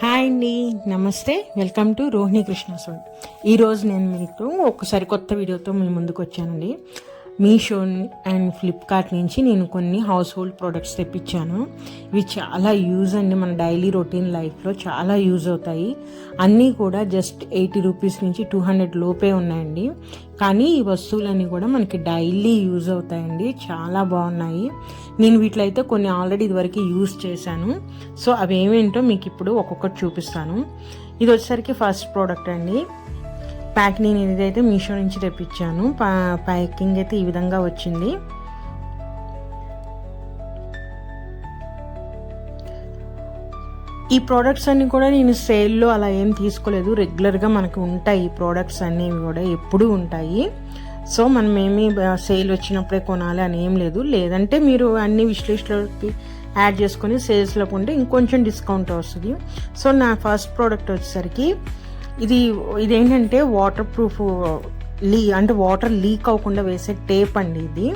Hi అండి నమస్తే. Welcome to Rohini Krishna సోడ్ ఈరోజు నేను మీకు ఒకసారి కొత్త వీడియోతో మీ ముందుకు వచ్చానండి. మీషో అండ్ ఫ్లిప్కార్ట్ నుంచి నేను కొన్ని హౌస్ హోల్డ్ ప్రొడక్ట్స్ తెప్పించాను. ఇవి చాలా యూజ్ అండి మన డైలీ రొటీన్ లైఫ్లో చాలా యూజ్ అవుతాయి. అన్నీ కూడా జస్ట్ ఎయిటీ రూపీస్ నుంచి టూ హండ్రెడ్ లోపే ఉన్నాయండి. కానీ ఈ వస్తువులన్నీ కూడా మనకి డైలీ యూజ్ అవుతాయండి. చాలా బాగున్నాయి. నేను వీటిలో అయితే కొన్ని ఆల్రెడీ ఇదివరకు యూజ్ చేశాను. సో అవి ఏమేంటో మీకు ఇప్పుడు ఒక్కొక్కటి చూపిస్తాను. ఇది వచ్చేసరికి ఫస్ట్ ప్రోడక్ట్ అండి. ప్యాక్ నేను ఇదైతే మీషో నుంచి తెప్పించాను. ప్యాకింగ్ అయితే ఈ విధంగా వచ్చింది. ఈ ప్రోడక్ట్స్ అన్నీ కూడా నేను సేల్లో అలా ఏం తీసుకోలేదు. రెగ్యులర్గా మనకు ఉంటాయి ఈ ప్రోడక్ట్స్ అన్నీ కూడా ఎప్పుడూ ఉంటాయి. సో మనం ఏమి సేల్ వచ్చినప్పుడే కొనాలి అని ఏం లేదు. లేదంటే మీరు అన్ని విశ్లేషణలోకి యాడ్ చేసుకొని సేల్స్లో కొంటే ఇంకొంచెం డిస్కౌంట్ వస్తుంది. సో నా ఫస్ట్ ప్రోడక్ట్ వచ్చేసరికి ఇది ఇదేంటంటే వాటర్ ప్రూఫ్ లీ అంటే వాటర్ లీక్ అవ్వకుండా వేసే టేప్ అండి ఇది.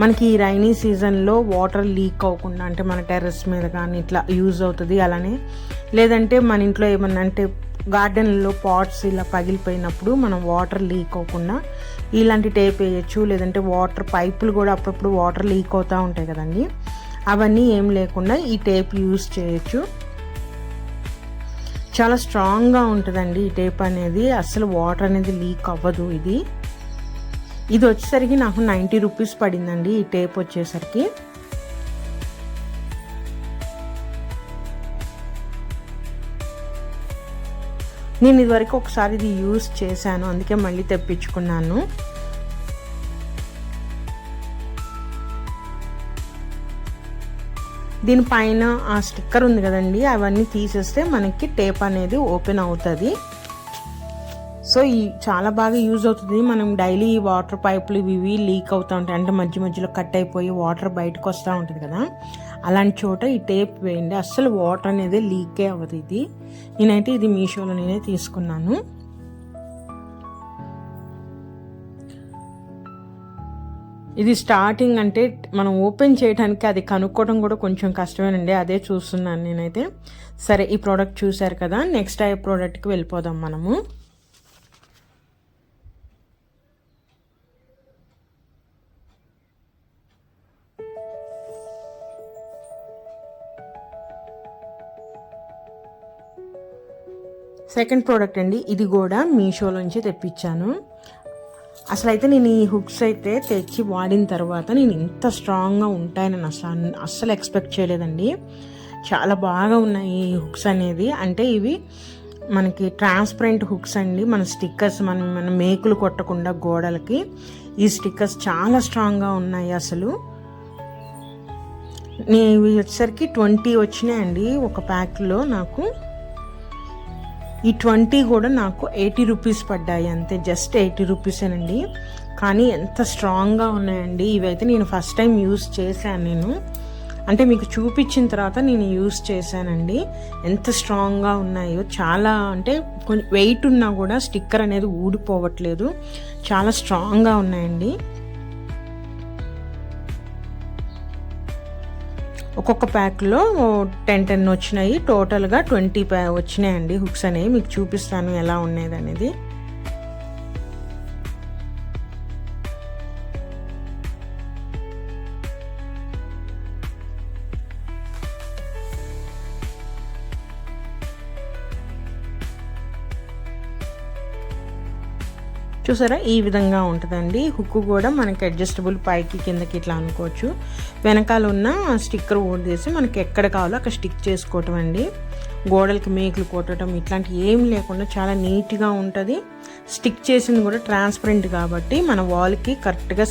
మనకి ఈ రైనీ సీజన్లో వాటర్ లీక్ అవ్వకుండా అంటే మన టెర్రస్ మీద కానీ ఇట్లా యూజ్ అవుతుంది అలానే. లేదంటే మన ఇంట్లో ఏమన్నా అంటే గార్డెన్లో పాట్స్ ఇలా పగిలిపోయినప్పుడు మనం వాటర్ లీక్ అవ్వకుండా ఇలాంటి టేప్ వేయచ్చు. లేదంటే వాటర్ పైపులు కూడా అప్పుడప్పుడు వాటర్ లీక్ అవుతూ ఉంటాయి కదండి. అవన్నీ ఏం లేకుండా ఈ టేప్ యూజ్ చేయొచ్చు. చాలా స్ట్రాంగ్గా ఉంటుందండి ఈ టేప్ అనేది. అసలు వాటర్ అనేది లీక్ అవ్వదు ఇది. ఇది వచ్చేసరికి నాకు నైంటీ రూపీస్ పడిందండి ఈ టేప్ వచ్చేసరికి. నేను ఇదివరకు ఒకసారి ఇది యూస్ చేశాను అందుకే మళ్ళీ తెప్పించుకున్నాను. దీనిపైన ఆ స్టిక్కర్ ఉంది కదండి అవన్నీ తీసేస్తే మనకి టేప్ అనేది ఓపెన్ అవుతుంది. సో ఈ చాలా బాగా యూజ్ అవుతుంది. మనం డైలీ వాటర్ పైపులు ఇవి లీక్ అవుతూ ఉంటాయి. అంటే మధ్య మధ్యలో కట్ అయిపోయి వాటర్ బయటకు వస్తూ ఉంటుంది కదా. అలాంటి చోట ఈ టేప్ వేయండి. అస్సలు వాటర్ అనేది లీకే అవ్వదు ఇది. నేనైతే ఇది మీషోలో నేనే తీసుకున్నాను. ఇది స్టార్టింగ్ అంటే మనం ఓపెన్ చేయడానికి అది కనుక్కోవడం కూడా కొంచెం కష్టమేనండి. అదే చూస్తున్నాను నేనైతే. సరే ఈ ప్రోడక్ట్ చూశారు కదా. నెక్స్ట్ ఆ ప్రోడక్ట్కి వెళ్ళిపోదాం మనము. సెకండ్ ప్రోడక్ట్ అండి. ఇది కూడా మీషోలోంచి తెప్పించాను. అసలు అయితే నేను ఈ హుక్స్ అయితే తెచ్చి వాడిన తర్వాత నేను ఇంత స్ట్రాంగ్గా ఉంటాయని అసలు అస్సలు ఎక్స్పెక్ట్ చేయలేదండి. చాలా బాగా ఉన్నాయి ఈ హుక్స్ అనేది. అంటే ఇవి మనకి ట్రాన్స్పరెంట్ హుక్స్ అండి. మన స్టిక్కర్స్ మనం మన మేకులు కొట్టకుండా గోడలకి ఈ స్టిక్కర్స్ చాలా స్ట్రాంగ్గా ఉన్నాయి అసలు. నేను వచ్చేసరికి ట్వంటీ వచ్చినాయండి ఒక ప్యాక్లో నాకు. ఈ ట్వంటీ కూడా నాకు ఎయిటీ రూపీస్ పడ్డాయి అంతే జస్ట్ ఎయిటీ రూపీసేనండి కానీ ఎంత స్ట్రాంగ్గా ఉన్నాయండి. ఇవైతే నేను ఫస్ట్ టైం యూస్ చేశాను నేను. అంటే మీకు చూపించిన తర్వాత నేను యూస్ చేశానండి. ఎంత స్ట్రాంగ్గా ఉన్నాయో చాలా అంటే కొంచెం వెయిట్ ఉన్నా కూడా స్టిక్కర్ అనేది ఊడిపోవట్లేదు. చాలా స్ట్రాంగ్గా ఉన్నాయండి. ఒక్కొక్క ప్యాక్లో టెన్ టెన్ వచ్చినాయి. టోటల్గా ట్వంటీ ప్యా వచ్చినాయండి. హుక్స్ అనేవి మీకు చూపిస్తాను ఎలా ఉన్నది అనేది. చూసారా? ఈ విధంగా ఉంటుందండి. హుక్ కూడా మనకి అడ్జస్టబుల్ పైకి కిందకి ఇట్లా అనుకోవచ్చు. వెనకాల ఉన్న స్టిక్కర్ ఓడేసి మనకి ఎక్కడ కావాలో అక్కడ స్టిక్ చేసుకోవటం అండి. గోడలకి మేకులు కొట్టడం ఇట్లాంటివి ఏం లేకుండా చాలా నీట్గా ఉంటుంది. స్టిక్ చేసింది కూడా ట్రాన్స్పరెంట్ కాబట్టి మన వాల్కి కరెక్ట్గా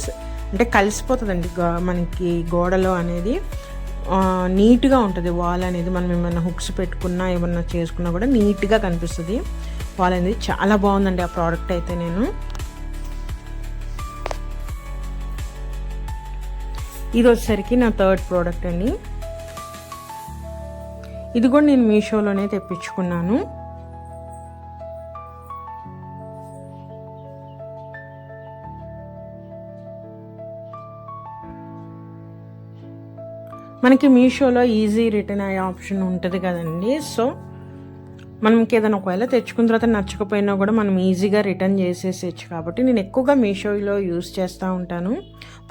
అంటే కలిసిపోతుందండి మనకి గోడలో అనేది. నీట్గా ఉంటుంది. వాల్ అనేది మనం ఏమైనా హుక్స్ పెట్టుకున్నా ఏమన్నా చేసుకున్నా కూడా నీట్గా కనిపిస్తుంది. అనేది చాలా బాగుందండి ఆ ప్రోడక్ట్ అయితే నేను. ఇది వచ్చేసరికి నా థర్డ్ ప్రోడక్ట్ అండి. ఇది కూడా నేను మీషోలోనే తెప్పించుకున్నాను. మనకి మీషోలో ఈజీ రిటర్న్ అయ్యే ఆప్షన్ ఉంటుంది కదండి. సో మనకి ఏదైనా ఒకవేళ తెచ్చుకున్న తర్వాత నచ్చకపోయినా కూడా మనం ఈజీగా రిటర్న్ చేసేసేయచ్చు కాబట్టి నేను ఎక్కువగా మీషోలో యూస్ చేస్తూ ఉంటాను.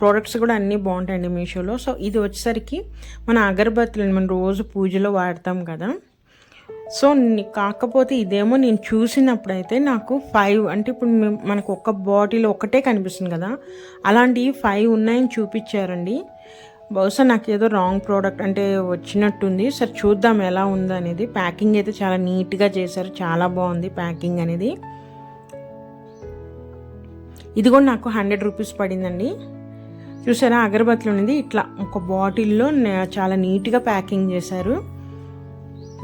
ప్రోడక్ట్స్ కూడా అన్నీ బాగుంటాయండి మీషోలో. సో ఇది వచ్చేసరికి మన అగరబత్తులు మనం రోజు పూజలో వాడతాం కదా. సో కాకపోతే ఇదేమో నేను చూసినప్పుడైతే నాకు ఫైవ్ అంటే ఇప్పుడు మేము- మనకు ఒక్క బాటిల్ ఒకటే కనిపిస్తుంది కదా. అలాంటివి ఫైవ్ ఉన్నాయని చూపించారండి. బహుశా నాకు ఏదో రాంగ్ ప్రోడక్ట్ అంటే వచ్చినట్టుంది. సరే చూద్దాం ఎలా ఉందనేది. అనేది ప్యాకింగ్ అయితే చాలా నీట్గా చేశారు. చాలా బాగుంది ప్యాకింగ్ అనేది. ఇది కూడా నాకు హండ్రెడ్ రూపీస్ పడిందండి. చూసారా అగరబత్తులు ఉన్నది ఇట్లా ఒక బాటిల్లో చాలా నీట్గా ప్యాకింగ్ చేశారు.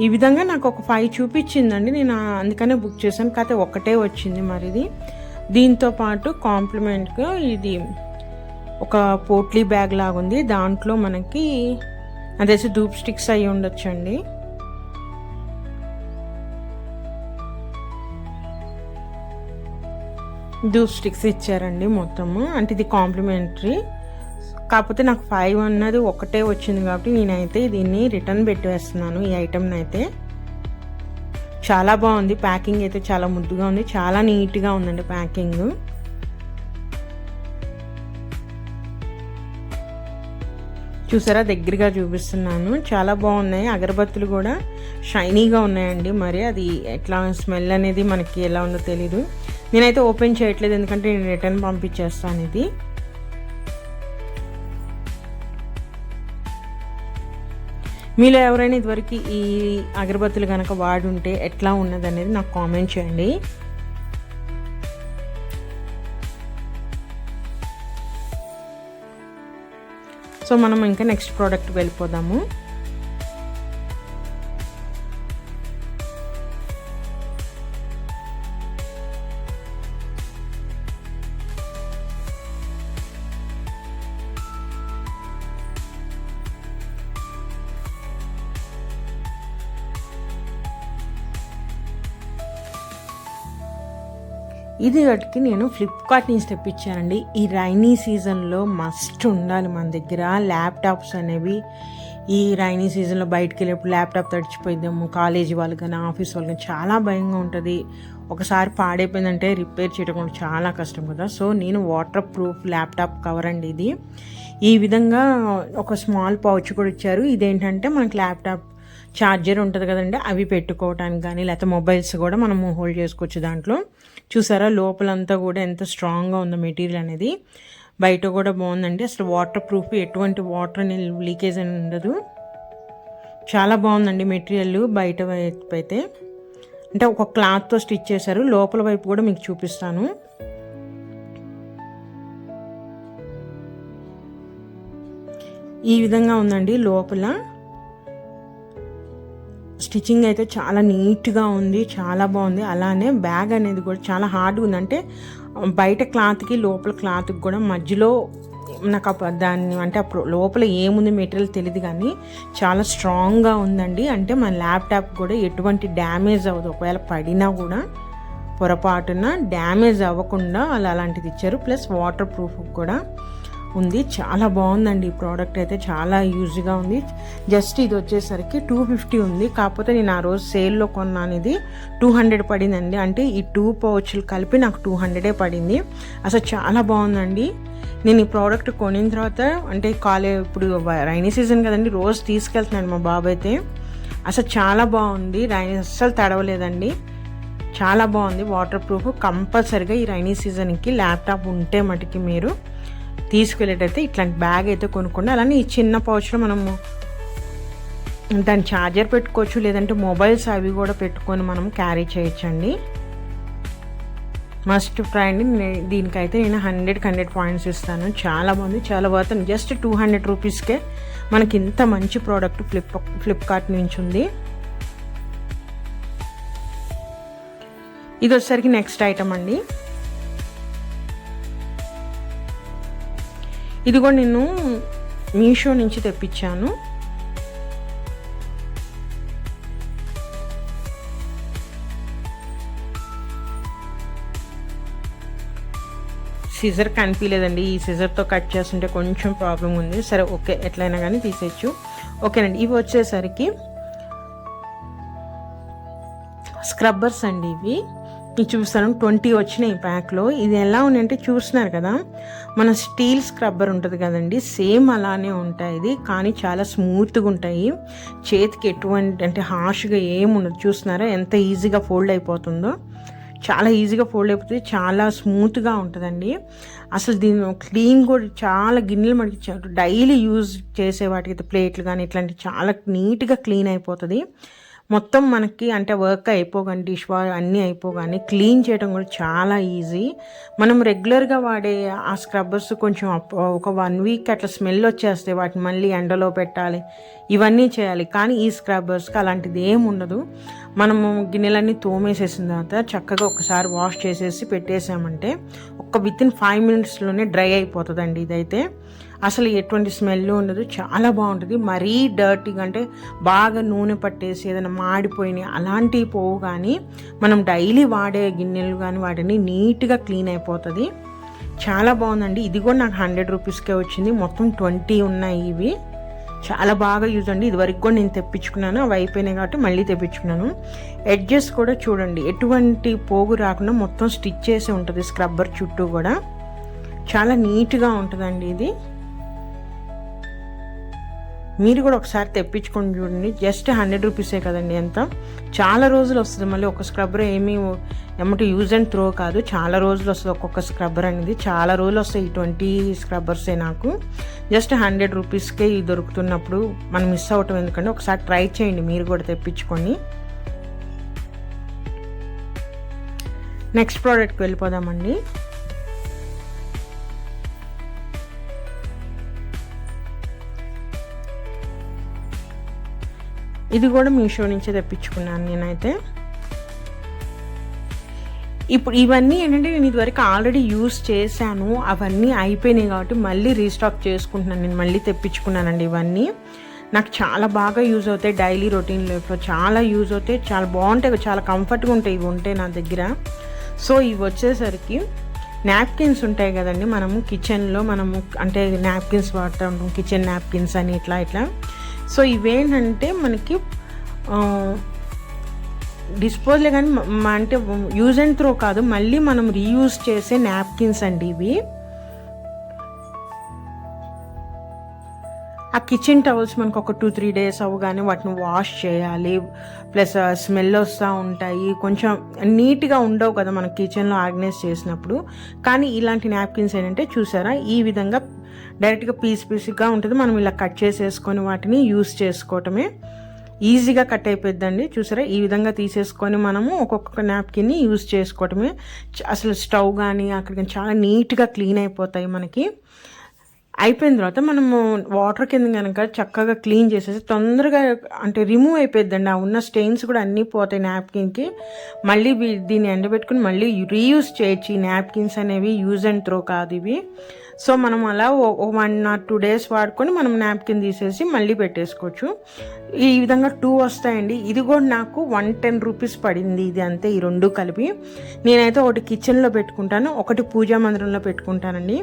ఈ విధంగా నాకు ఒక ఫైవ్ చూపించిందండి. నేను అందుకనే బుక్ చేశాను. కాకపోతే ఒకటే వచ్చింది మరి ఇది దీంతో పాటు కాంప్లిమెంట్గా ఇది ఒక పోట్లీ బ్యాగ్ లాగా ఉంది దాంట్లో మనకి అదేసి ధూప్ స్టిక్స్ అయి ఉండొచ్చండి. ధూప్ స్టిక్స్ ఇచ్చారండి మొత్తము. అంటే ఇది కాంప్లిమెంటరీ. కాకపోతే నాకు ఫైవ్ అన్నది ఒకటే వచ్చింది కాబట్టి నేనైతే దీన్ని రిటర్న్ పెట్టేస్తున్నాను ఈ ఐటెంని అయితే. చాలా బాగుంది. ప్యాకింగ్ అయితే చాలా ముద్దుగా ఉంది. చాలా నీట్గా ఉందండి ప్యాకింగ్. చూసారా? దగ్గరగా చూపిస్తున్నాను. చాలా బాగున్నాయి. అగరబత్తులు కూడా షైనీగా ఉన్నాయండి. మరి అది ఎట్లా స్మెల్ అనేది మనకి ఎలా ఉందో తెలీదు. నేనైతే ఓపెన్ చేయట్లేదు. ఎందుకంటే నేను రిటర్న్ పంపించేస్తాను ఇది. మీలో ఎవరైనా ఇదివరకు ఈ అగరబత్తులు కనుక వాడుంటే ఎట్లా ఉన్నదనేది నాకు కామెంట్ చేయండి. సో మనం ఇంకా నెక్స్ట్ ప్రోడక్ట్ వెళ్ళిపోదాము. ఇది వాటికి నేను ఫ్లిప్కార్ట్ నుంచి తెప్పించానండి. ఈ రైనీ సీజన్లో మస్ట్ ఉండాలి మన దగ్గర. ల్యాప్టాప్స్ అనేవి ఈ రైనీ సీజన్లో బయటికి వెళ్ళేప్పుడు ల్యాప్టాప్ తడిచిపోయిద్దాము. కాలేజీ వాళ్ళు కానీ ఆఫీస్ వాళ్ళు కానీ చాలా భయంగా ఉంటుంది. ఒకసారి పాడైపోయిందంటే రిపేర్ చేయడం కూడా చాలా కష్టం కదా. సో నేను వాటర్ ప్రూఫ్ ల్యాప్టాప్ కవర్ అండి ఇది. ఈ విధంగా ఒక స్మాల్ పౌచ్ కూడా ఇచ్చారు. ఇదేంటంటే మనకి ల్యాప్టాప్ ఛార్జర్ ఉంటుంది కదండి. అవి పెట్టుకోవడానికి కానీ లేకపోతే మొబైల్స్ కూడా మనము హోల్డ్ చేసుకోవచ్చు దాంట్లో. చూసారా లోపలంతా కూడా ఎంత స్ట్రాంగ్గా ఉందో మెటీరియల్ అనేది. బయట కూడా బాగుందండి. అసలు వాటర్ ప్రూఫ్ ఎటువంటి వాటర్ అనేది లీకేజ్ అని ఉండదు. చాలా బాగుందండి మెటీరియల్ బయట వైపు అయితే. అంటే ఒక క్లాత్తో స్టిచ్ చేశారు. లోపల వైపు కూడా మీకు చూపిస్తాను. ఈ విధంగా ఉందండి లోపల. స్టిచ్చింగ్ అయితే చాలా నీట్గా ఉంది చాలా బాగుంది. అలానే బ్యాగ్ అనేది కూడా చాలా హార్డ్గా ఉంది. అంటే బయట క్లాత్కి లోపల క్లాత్కి కూడా మధ్యలో నాకు దాన్ని అంటే అప్పుడు లోపల ఏముంది మెటీరియల్ తెలియదు కానీ చాలా స్ట్రాంగ్గా ఉందండి. అంటే మన ల్యాప్టాప్ కూడా ఎటువంటి డ్యామేజ్ అవ్వదు. ఒకవేళ పడినా కూడా పొరపాటున డ్యామేజ్ అవ్వకుండా అలా అలాంటిది ఇచ్చారు. ప్లస్ వాటర్ ప్రూఫ్ కూడా. ఉంది. చాలా బాగుందండి ఈ ప్రోడక్ట్ అయితే. చాలా యూజ్గా ఉంది. జస్ట్ ఇది వచ్చేసరికి టూ ఫిఫ్టీ ఉంది. కాకపోతే నేను ఆ రోజు సేల్లో కొన్నాను ఇది. టూ హండ్రెడ్ పడిందండి. అంటే ఈ టూ పౌచ్లు కలిపి నాకు టూ హండ్రెడే పడింది. అసలు చాలా బాగుందండి. నేను ఈ ప్రోడక్ట్ కొనిన తర్వాత అంటే కాలేజ్ ఇప్పుడు రైనీ సీజన్ కదండి. రోజు తీసుకెళ్తున్నాను మా బాబు అయితే. అసలు చాలా బాగుంది. రైనీ అస్సలు తడవలేదండి. చాలా బాగుంది. వాటర్ ప్రూఫ్ కంపల్సరిగా ఈ రైనీ సీజన్కి ల్యాప్టాప్ ఉంటే మటుకి మీరు తీసుకెళ్ళేటైతే ఇట్లాంటి బ్యాగ్ అయితే కొనుక్కోండి అలానే ఈ చిన్న పౌచ్లో మనము దాని ఛార్జర్ పెట్టుకోవచ్చు లేదంటే మొబైల్స్ అవి కూడా పెట్టుకొని మనం క్యారీ చేయొచ్చండి. మస్ట్ ట్రై అండి. నే- దీనికైతే నేను హండ్రెడ్కి హండ్రెడ్ పాయింట్స్ ఇస్తాను. చాలా బాగుంది. చాలా వర్త్ జస్ట్ టూ హండ్రెడ్ రూపీస్కే మనకి ఇంత మంచి ప్రోడక్ట్ ఫ్లిప్ ఫ్లిప్కార్ట్ నుంచి ఉంది. ఇది వచ్చేసరికి నెక్స్ట్ ఐటమ్ అండి. ఇది కూడా నేను మీషో నుంచి తెప్పించాను. సిజర్ కనిపించలేదండి ఈ సిజర్తో కట్ చేస్తుంటే కొంచెం ప్రాబ్లం ఉంది. సరే ఓకే. ఎట్లయినా కానీ తీసేయచ్చు. ఓకేనండి. ఇవి వచ్చేసరికి స్క్రబ్బర్స్ అండి ఇవి. మీకు చూస్తాను. ట్వంటీ వచ్చినాయి ప్యాక్లో. ఇది ఎలా ఉన్నాయంటే చూస్తున్నారు కదా మన స్టీల్ స్క్రబ్బర్ ఉంటుంది కదండి. సేమ్ అలానే ఉంటాయి ఇది కానీ చాలా స్మూత్గా ఉంటాయి. చేతికి ఎటువంటి అంటే హార్ష్గా ఏముండదు చూస్తున్నారా ఎంత ఈజీగా ఫోల్డ్ అయిపోతుందో? చాలా ఈజీగా ఫోల్డ్ అయిపోతుంది. చాలా స్మూత్గా ఉంటుందండి. అసలు దీని క్లీన్ కూడా చాలా గిన్నెలు మనకి డైలీ యూజ్ చేసే వాటికి ప్లేట్లు కానీ ఇట్లాంటివి చాలా నీట్గా క్లీన్ అయిపోతుంది. మొత్తం మనకి అంటే వర్క్ అయిపోగానే డిష్ వా అన్నీ అయిపోగానే క్లీన్ చేయడం కూడా చాలా ఈజీ మనం రెగ్యులర్గా వాడే ఆ స్క్రబ్బర్స్ కొంచెం ఒక వన్ వీక్ అట్లా స్మెల్ వచ్చేస్తాయి. వాటిని మళ్ళీ ఎండలో పెట్టాలి. ఇవన్నీ చేయాలి. కానీ ఈ స్క్రబ్బర్స్కి అలాంటిది ఏమి ఉండదు. మనము గిన్నెలన్నీ తోమేసేసిన తర్వాత చక్కగా ఒకసారి వాష్ చేసేసి పెట్టేసామంటే ఒక విత్ ఇన్ ఫైవ్ మినిట్స్లోనే డ్రై అయిపోతుందండి ఇదైతే. అసలు ఎటువంటి స్మెల్ ఉండదు. చాలా బాగుంటుంది. మరీ డర్టీగా అంటే బాగా నూనె పట్టేసి ఏదైనా మాడిపోయినాయి అలాంటివి పోవు కానీ మనం డైలీ వాడే గిన్నెలు కానీ వాటిని నీట్గా క్లీన్ అయిపోతుంది. చాలా బాగుందండి. ఇది కూడా నాకు హండ్రెడ్ రూపీస్కే వచ్చింది. మొత్తం ట్వంటీ ఉన్నాయి ఇవి. చాలా బాగా యూజ్ అండి. ఇదివరకు కూడా నేను తెప్పించుకున్నాను. అవి అయిపోయినాయి కాబట్టి మళ్ళీ తెప్పించుకున్నాను. ఎడ్జెస్ కూడా చూడండి. ఎటువంటి పోగు రాకుండా మొత్తం స్టిచ్ చేసి ఉంటుంది. స్క్రబ్బర్ చుట్టూ కూడా. చాలా నీట్గా ఉంటుందండి ఇది. మీరు కూడా ఒకసారి తెప్పించుకొని చూడండి. జస్ట్ హండ్రెడ్ రూపీసే కదండి ఎంత? చాలా రోజులు వస్తుంది. మళ్ళీ ఒక స్క్రబ్బర్ ఏమీ ఏమంటే యూజ్ అండ్ త్రో కాదు. చాలా రోజులు వస్తుంది ఒక్కొక్క స్క్రబ్బర్ అనేది. చాలా రోజులు వస్తాయి ఈ ట్వంటీ స్క్రబ్బర్సే నాకు. జస్ట్ హండ్రెడ్ రూపీస్కే ఇవి దొరుకుతున్నప్పుడు మనం మిస్ అవటం ఎందుకంటే ఒకసారి ట్రై చేయండి. మీరు కూడా తెప్పించుకొని. నెక్స్ట్ ప్రోడక్ట్కి వెళ్ళిపోదామండి. ఇది కూడా మీషో నుంచే తెప్పించుకున్నాను నేనైతే. ఇప్పుడు ఇవన్నీ ఏంటంటే నేను ఇదివరకు ఆల్రెడీ యూస్ చేశాను. అవన్నీ అయిపోయినాయి కాబట్టి మళ్ళీ రీస్టాక్ చేసుకుంటున్నాను. నేను మళ్ళీ తెప్పించుకున్నానండి ఇవన్నీ. నాకు చాలా బాగా యూజ్ అవుతాయి డైలీ రొటీన్ లైఫ్లో. చాలా యూజ్ అవుతాయి. చాలా బాగుంటాయి. చాలా కంఫర్ట్గా ఉంటాయి. ఇవి ఉంటాయి నా దగ్గర. సో ఇవి వచ్చేసరికి నాప్కిన్స్ ఉంటాయి కదండి. మనము కిచెన్లో మనము అంటే నాప్కిన్స్ వాడుతూ. ఉంటాం కిచెన్ నాప్కిన్స్ అని ఇట్లా ఇట్లా. సో ఇవేంటంటే మనకి డిస్పోజల్ కానీ అంటే యూజ్ అండ్ త్రో కాదు. మళ్ళీ మనం రీయూజ్ చేసే నాప్కిన్స్ అండి ఇవి. ఆ కిచెన్ టవల్స్ మనకు ఒక టూ త్రీ డేస్ అవ్వగానే వాటిని వాష్ చేయాలి. ప్లస్ స్మెల్ వస్తూ ఉంటాయి. కొంచెం నీట్గా ఉండవు కదా మన కిచెన్లో ఆర్గనైజ్ చేసినప్పుడు. కానీ ఇలాంటి నాప్కిన్స్ ఏంటంటే చూసారా? ఈ విధంగా డైరెక్ట్గా పీస్ పీస్గా ఉంటుంది. మనం ఇలా కట్ చేసేసుకొని వాటిని యూస్ చేసుకోవటమే ఈజీగా కట్ అయిపోద్దండి చూసారా? ఈ విధంగా తీసేసుకొని మనము ఒక్కొక్క నాప్కిన్ని యూస్ చేసుకోవటమే. అసలు స్టవ్ కానీ అక్కడ చాలా నీట్గా క్లీన్ అయిపోతాయి మనకి. అయిపోయిన తర్వాత మనము వాటర్ కింద కనుక చక్కగా క్లీన్ చేసేసి తొందరగా అంటే రిమూవ్ అయిపోద్దండి ఆ ఉన్న స్టెయిన్స్ కూడా అన్నీ పోతాయి నాప్కిన్కి మళ్ళీ దీన్ని ఎండబెట్టుకుని మళ్ళీ రీయూస్ చేయొచ్చు. ఈ నాప్కిన్స్ అనేవి యూజ్ అండ్ త్రో కాదు ఇవి. సో మనం అలా వన్ ఆర్ టూ డేస్ వాడుకొని మనం నాప్కిన్ తీసేసి మళ్ళీ పెట్టేసుకోవచ్చు. ఈ విధంగా టూ వస్తాయండి. ఇది కూడా నాకు వన్ టెన్ రూపీస్ పడింది. ఇది అంతే ఈ రెండు కలిపి. నేనైతే ఒకటి కిచెన్లో పెట్టుకుంటాను ఒకటి పూజా మందిరంలో పెట్టుకుంటానండి.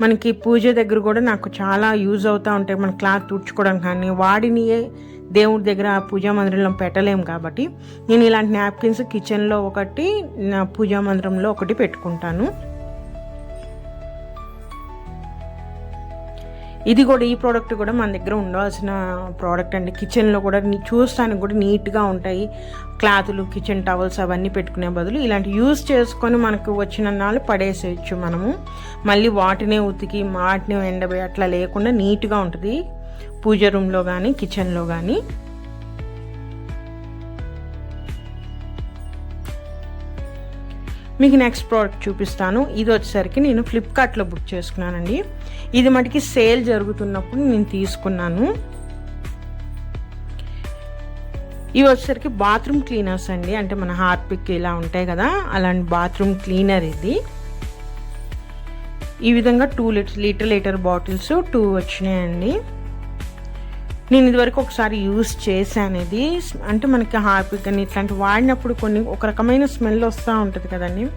మనకి పూజ దగ్గర కూడా నాకు చాలా యూజ్ అవుతూ ఉంటాయి. మన క్లాత్ తుడుచుకోవడానికి కానీ వాడినియే దేవుడి దగ్గర పూజా మందిరంలో పెట్టలేము కాబట్టి నేను ఇలాంటి నాప్కిన్స్ కిచెన్లో ఒకటి పూజా మందిరంలో ఒకటి పెట్టుకుంటాను. ఇది కూడా ఈ ప్రోడక్ట్ కూడా మన దగ్గర ఉండవలసిన ప్రోడక్ట్ అండి. కిచెన్లో కూడా చూస్తానికి కూడా నీట్గా ఉంటాయి. క్లాతులు కిచెన్ టవల్స్ అవన్నీ పెట్టుకునే బదులు ఇలాంటి యూస్ చేసుకొని మనకు వచ్చిన నాళ్ళు పడేసేయచ్చు మనము. మళ్ళీ వాటినే ఉతికి వాటిని ఎండబోయి అట్లా లేకుండా నీట్గా ఉంటుంది. పూజ రూమ్లో కానీ కిచెన్లో కానీ మీకు నెక్స్ట్ ప్రోడక్ట్ చూపిస్తాను. ఇది వచ్చేసరికి నేను ఫ్లిప్కార్ట్లో బుక్ చేసుకున్నానండి. ఇది మటుకి సేల్ జరుగుతున్నప్పుడు నేను తీసుకున్నాను. ఇవి వచ్చేసరికి బాత్రూమ్ క్లీనర్స్ అండి. అంటే మన హార్పిక్ ఇలా ఉంటాయి కదా అలాంటి బాత్రూమ్ క్లీనర్ ఇది. ఈ విధంగా two litre litre litre bottles two వచ్చినాయండి. నేను ఇదివరకు ఒకసారి యూస్ చేశాను ఇది అంటే మనకి హార్పిక్ అని ఇట్లాంటి వాడినప్పుడు కొన్ని ఒక రకమైన స్మెల్ వస్తూ ఉంటుంది కదండి.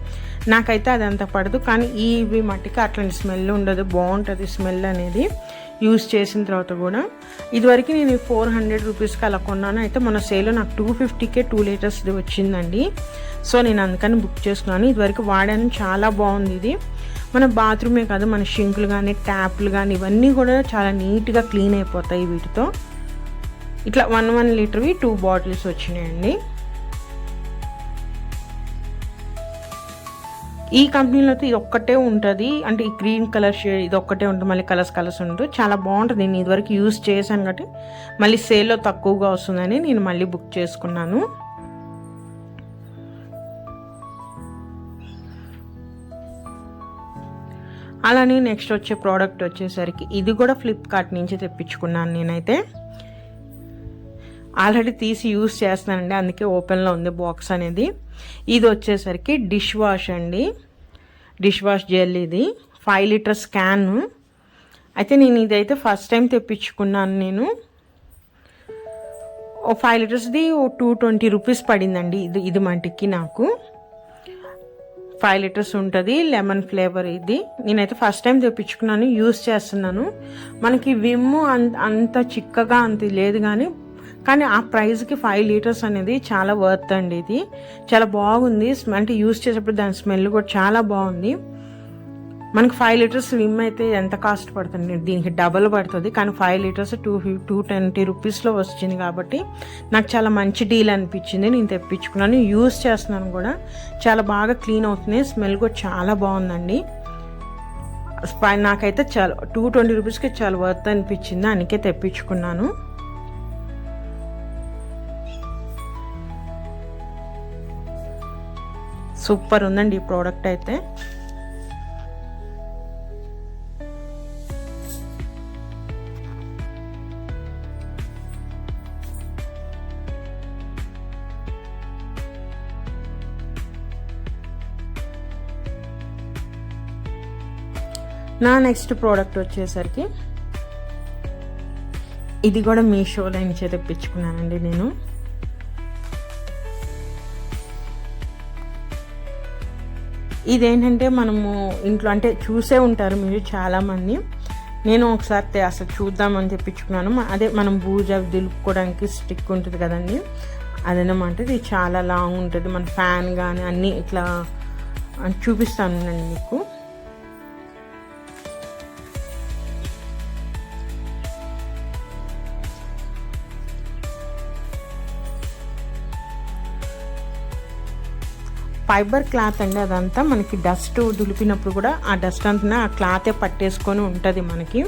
నాకైతే అది అంత పడదు. కానీ ఇవి మట్టికి అట్లాంటి స్మెల్ ఉండదు. బాగుంటుంది స్మెల్ అనేది. యూస్ చేసిన తర్వాత కూడా ఇదివరకు నేను ఫోర్ హండ్రెడ్ రూపీస్కి అలా కొన్నాను. అయితే మన సేల్లో నాకు టూ ఫిఫ్టీకే టూ లీటర్స్ది వచ్చిందండి. సో నేను అందుకని బుక్ చేసుకున్నాను. ఇదివరకు వాడాను. చాలా బాగుంది ఇది. మన బాత్రూమే కాదు మన షింకులు కానీ ట్యాప్లు కానీ ఇవన్నీ కూడా చాలా నీట్గా క్లీన్ అయిపోతాయి వీటితో. ఇట్లా వన్ వన్ లీటర్వి టూ బాటిల్స్ వచ్చినాయండి. ఈ కంపెనీలో అయితే ఇది ఒక్కటే ఉంటుంది. అంటే ఈ గ్రీన్ కలర్ షేడ్ ఇది ఒక్కటే ఉంటుంది. మళ్ళీ కలర్స్ కలర్స్ ఉంటుంది. చాలా బాగుంటుంది. నేను ఇదివరకు యూస్ చేశాను కాబట్టి మళ్ళీ సేల్లో తక్కువగా వస్తుందని నేను మళ్ళీ బుక్ చేసుకున్నాను. అలానే నెక్స్ట్ వచ్చే ప్రోడక్ట్ వచ్చేసరికి ఇది కూడా ఫ్లిప్కార్ట్ నుంచి తెప్పించుకున్నాను నేనైతే. ఆల్రెడీ తీసి యూస్ చేస్తానండి అందుకే ఓపెన్లో ఉంది బాక్స్ అనేది. ఇది వచ్చేసరికి డిష్ వాష్ అండి. డిష్ వాష్ జెల్ ఇది. ఫైవ్ లీటర్స్ క్యాన్ అయితే నేను ఇదైతే ఫస్ట్ టైం తెప్పించుకున్నాను నేను. ఓ ఫైవ్ లీటర్స్ది ఓ టూ ట్వంటీ రూపీస్ పడిందండి. ఇది ఇది మటుకి నాకు. ఫైవ్ లీటర్స్ ఉంటుంది లెమన్ ఫ్లేవర్ ఇది. నేనైతే ఫస్ట్ టైం తెప్పించుకున్నాను యూస్ చేస్తున్నాను. మనకి విమ్ అంత చిక్కగా అంత లేదు కానీ కానీ ఆ ప్రైస్కి ఫైవ్ లీటర్స్ అనేది చాలా వర్త్ అండి ఇది. చాలా బాగుంది. అంటే యూస్ చేసేప్పుడు దాని స్మెల్ కూడా చాలా బాగుంది. మనకి ఫైవ్ లీటర్స్ విమ్ అయితే ఎంత కాస్ట్ పడుతుంది? దీనికి డబల్ పడుతుంది. కానీ five litres two fifty two twenty రూపీస్లో వచ్చింది కాబట్టి నాకు చాలా మంచి డీల్ అనిపించింది. నేను తెప్పించుకున్నాను. యూస్ చేస్తున్నాను కూడా. చాలా బాగా క్లీన్ అవుతుంది. స్మెల్ కూడా చాలా బాగుందండి. నాకైతే చాలా టూ ట్వంటీ రూపీస్కి చాలా వర్త్ అనిపించింది. అందుకే తెప్పించుకున్నాను. సూపర్ ఉందండి ఈ ప్రోడక్ట్ అయితే. నా నెక్స్ట్ ప్రోడక్ట్ వచ్చేసరికి ఇది కూడా మీషోలో నుంచి తెప్పించుకున్నానండి నేను. ఇదేంటంటే మనము ఇంట్లో అంటే చూసే ఉంటారు మీరు చాలామంది. నేను ఒకసారి అసలు చూద్దామని తెప్పించుకున్నాను. అదే మనం బూజ దులుపుకోవడానికి స్టిక్ ఉంటుంది కదండి. అదనమాట. ఇది చాలా లాంగ్ ఉంటుంది. మన ఫ్యాన్ కానీ అన్నీ ఇట్లా చూపిస్తాను నేను మీకు. ఫైబర్ క్లాత్ అండి అదంతా. మనకి డస్ట్ దులిపినప్పుడు కూడా ఆ డస్ట్ అంతా ఆ క్లాతే పట్టేసుకొని ఉంటుంది మనకి.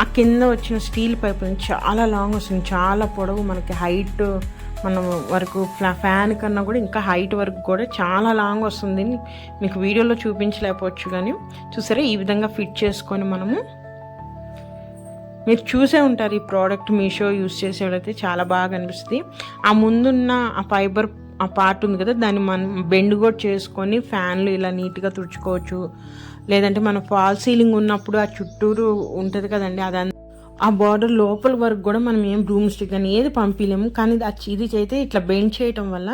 ఆ కింద వచ్చిన స్టీల్ పైప్ చాలా లాంగ్ వస్తుంది. చాలా పొడవు మనకి హైట్ మనం వరకు ఫ్యాన్ కన్నా కూడా ఇంకా హైట్ వరకు కూడా చాలా లాంగ్ వస్తుంది. మీకు వీడియోలో చూపించలేకపోవచ్చు కానీ చూసారా? ఈ విధంగా ఫిట్ చేసుకొని మనము మీరు చూసే ఉంటారు ఈ ప్రోడక్ట్ మీషో యూస్ చేసేవాళ్ళైతే చాలా బాగా అనిపిస్తుంది. ఆ ముందున్న ఆ ఫైబర్ ఆ పార్ట్ ఉంది కదా దాన్ని మనం బెండ్ కూడా చేసుకొని ఫ్యాన్లు ఇలా నీట్గా తుడుచుకోవచ్చు. లేదంటే మన ఫాల్ సీలింగ్ ఉన్నప్పుడు ఆ చుట్టూరు ఉంటుంది కదండి అదంతా ఆ బార్డర్ లోపల వరకు కూడా మనం ఏం బ్రూమ్ స్టిక్ అని ఏది పంపించలేము కానీ ఇది అయితే ఇట్లా బెండ్ చేయటం వల్ల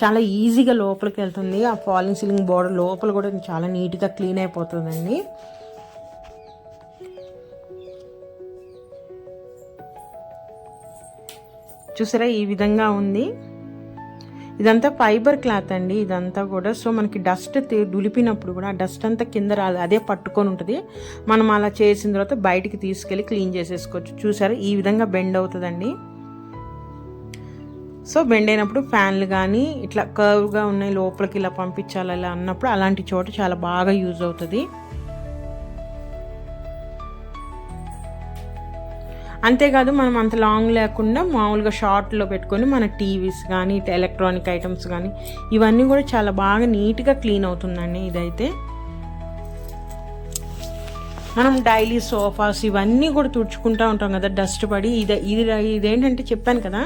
చాలా ఈజీగా లోపలికి వెళ్తుంది. ఆ ఫాలింగ్ సీలింగ్ బార్డర్ లోపల కూడా చాలా నీట్గా క్లీన్ అయిపోతుందండి. చూసారా? ఈ విధంగా ఉంది. ఇదంతా ఫైబర్ క్లాత్ అండి ఇదంతా కూడా. సో మనకి డస్ట్ దులిపినప్పుడు కూడా ఆ డస్ట్ అంతా కింద రాలి అదే పట్టుకొని ఉంటుంది. మనం అలా చేసిన తర్వాత బయటికి తీసుకెళ్ళి క్లీన్ చేసేసుకోవచ్చు. చూసారు? ఈ విధంగా బెండ్ అవుతుందండి. సో బెండ్ అయినప్పుడు ఫ్యాన్లు కానీ ఇట్లా కర్వ్గా ఉన్నాయి లోపలికి ఇలా పంపించాలి అలా అన్నప్పుడు అలాంటి చోట చాలా బాగా యూజ్ అవుతుంది. అంతేకాదు మనం అంత లాంగ్ లేకుండా మామూలుగా షార్ట్లో పెట్టుకొని మన టీవీస్ కానీ ఎలక్ట్రానిక్ ఐటమ్స్ కానీ ఇవన్నీ కూడా చాలా బాగా నీట్గా క్లీన్ అవుతుందండి ఇదైతే. మనం డైలీ సోఫాస్ ఇవన్నీ కూడా తుడుచుకుంటూ ఉంటాం కదా డస్ట్ పడి. ఇది ఇది ఇదేంటంటే చెప్పాను కదా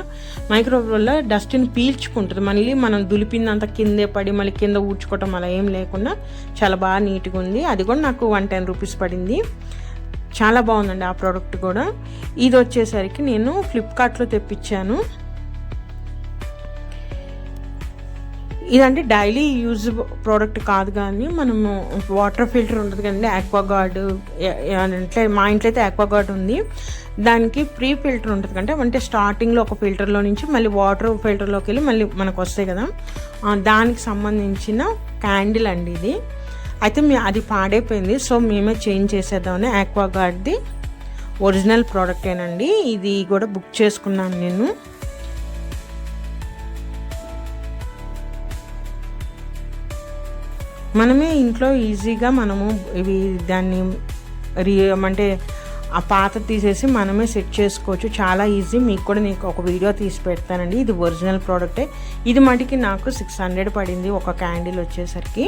మైక్రోవేవ్ వల్ల డస్ట్ని పీల్చుకుంటుంది. మళ్ళీ మనం దులిపిందంత కిందే పడి మళ్ళీ కింద ఊడ్చుకోవటం అలా ఏం లేకుండా చాలా బాగా నీట్గా ఉంది. అది కూడా నాకు వన్ టెన్ రూపీస్ పడింది. చాలా బాగుందండి ఆ ప్రోడక్ట్ కూడా. ఇది వచ్చేసరికి నేను ఫ్లిప్కార్ట్లో తెప్పించాను. ఇదంటే డైలీ యూజ్ ప్రోడక్ట్ కాదు కానీ మనము వాటర్ ఫిల్టర్ ఉంటుంది కదండి ఆక్వాగార్డ్ అంటే మా ఇంట్లో అయితే ఆక్వాగార్డ్ ఉంది. దానికి ప్రీ ఫిల్టర్ ఉంటుంది అంటే అంటే స్టార్టింగ్లో ఒక ఫిల్టర్లో నుంచి మళ్ళీ వాటర్ ఫిల్టర్లోకి వెళ్ళి మళ్ళీ మనకు వస్తాయి కదా. దానికి సంబంధించిన క్యాండిల్ అండి ఇది. అయితే మీ అది పాడైపోయింది. సో మేమే చేంజ్ చేసేద్దామని ఆక్వాగార్డ్ది ఒరిజినల్ ప్రోడక్టేనండి ఇది కూడా బుక్ చేసుకున్నాను నేను. మనమే ఇంట్లో ఈజీగా మనము ఇవి దాన్ని రీ అంటే ఆ పాత తీసేసి మనమే సెట్ చేసుకోవచ్చు. చాలా ఈజీ. మీకు కూడా నీకు ఒక వీడియో తీసి పెడతానండి. ఇది ఒరిజినల్ ప్రోడక్టే. ఇది మటుకి నాకు సిక్స్ హండ్రెడ్ పడింది ఒక క్యాండిల్ వచ్చేసరికి.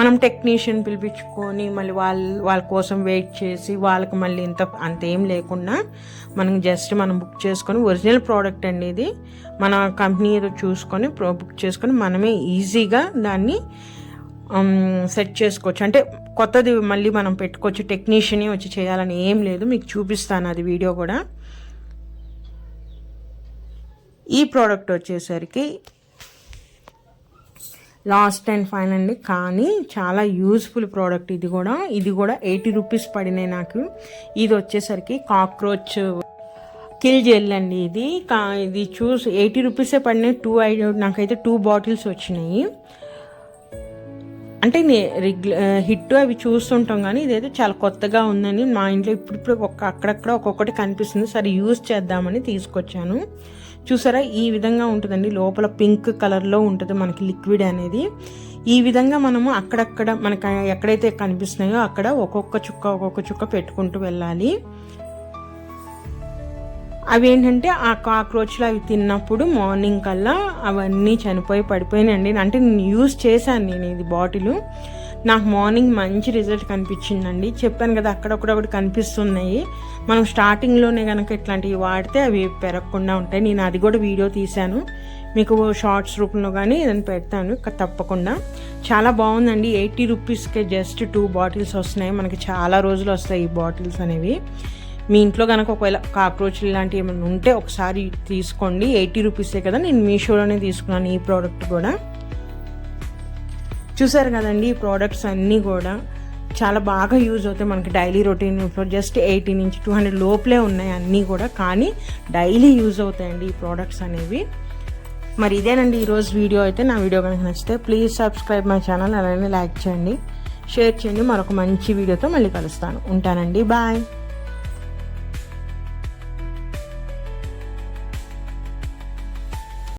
మనం టెక్నీషియన్ పిలిపించుకొని మళ్ళీ వాళ్ళ వాళ్ళ కోసం వెయిట్ చేసి వాళ్ళకి మళ్ళీ ఇంత అంతేం లేకుండా మనం జస్ట్ మనం బుక్ చేసుకొని ఒరిజినల్ ప్రోడక్ట్ అండి ఇది మన కంపెనీ ఏదో చూసుకొని ప్రో బుక్ చేసుకొని మనమే ఈజీగా దాన్ని um, సెట్ చేసుకోవచ్చు. అంటే కొత్తది మళ్ళీ మనం పెట్టుకోవచ్చు టెక్నీషియనే వచ్చి చేయాలని ఏం లేదు. మీకు చూపిస్తాను అది వీడియో కూడా. ఈ ప్రోడక్ట్ వచ్చేసరికి లాస్ట్ అండ్ ఫైన్ అండి. కానీ చాలా యూస్ఫుల్ ప్రోడక్ట్ ఇది కూడా. ఇది కూడా ఎయిటీ రూపీస్ పడినాయి నాకు. ఇది వచ్చేసరికి కాక్రోచ్ కిల్ జెల్ అండి ఇది. కా ఇది చూసి ఎయిటీ రూపీసే పడినాయి. టూ ఐ నాకైతే టూ బాటిల్స్ వచ్చినాయి. అంటే రెగ్యుల హిట్ అవి చూస్తుంటాం కానీ ఇదైతే చాలా కొత్తగా ఉందని మా ఇంట్లో ఇప్పుడిప్పుడు ఒక్క అక్కడక్కడ ఒక్కొక్కటి కనిపిస్తుంది. సరే యూజ్ చేద్దామని తీసుకొచ్చాను. చూసారా? ఈ విధంగా ఉంటుందండి. లోపల పింక్ కలర్లో ఉంటుంది మనకి లిక్విడ్ అనేది. ఈ విధంగా మనము అక్కడక్కడ మనకి ఎక్కడైతే కనిపిస్తున్నాయో అక్కడ ఒక్కొక్క చుక్క ఒక్కొక్క చుక్క పెట్టుకుంటూ వెళ్ళాలి. అవి ఏంటంటే ఆ కాక్రోచ్లు అవి తిన్నప్పుడు మార్నింగ్ కల్లా అవన్నీ చనిపోయి పడిపోయినాయండి. అంటే నేను యూజ్ చేశాను నేను ఇది బాటిల్. నాకు మార్నింగ్ మంచి రిజల్ట్ కనిపించిందండి. చెప్పాను కదా అక్కడొక్కడొకటి కనిపిస్తున్నాయి. మనం స్టార్టింగ్లోనే కనుక ఇట్లాంటివి వాడితే అవి పెరగకుండా ఉంటాయి. నేను అది కూడా వీడియో తీశాను. మీకు షార్ట్స్ రూపంలో కానీ ఏదైనా పెడతాను తప్పకుండా. చాలా బాగుందండి. ఎయిటీ రూపీస్కే జస్ట్ టూ బాటిల్స్ వస్తున్నాయి. మనకి చాలా రోజులు వస్తాయి ఈ బాటిల్స్ అనేవి. మీ ఇంట్లో కనుక ఒకవేళ కాక్రోచ్లు ఇలాంటివి ఏమైనా ఉంటే ఒకసారి తీసుకోండి. ఎయిటీ రూపీసే కదా నేను మీషోలోనే తీసుకున్నాను ఈ ప్రోడక్ట్ కూడా. చూసారు కదండి ఈ ప్రోడక్ట్స్ అన్నీ కూడా. చాలా బాగా యూజ్ అవుతాయి మనకి డైలీ రొటీన్ జస్ట్ ఎయిటీ నుంచి టూ హండ్రెడ్ లోపలే ఉన్నాయి అన్నీ కూడా. కానీ డైలీ యూజ్ అవుతాయండి ఈ ప్రోడక్ట్స్ అనేవి. మరి ఇదేనండి ఈరోజు వీడియో అయితే. నా వీడియో కనుక నచ్చితే ప్లీజ్ సబ్స్క్రైబ్ మై ఛానల్ అలానే లైక్ చేయండి. షేర్ చేయండి. మరొక మంచి వీడియోతో మళ్ళీ కలుస్తాను. ఉంటానండి. బాయ్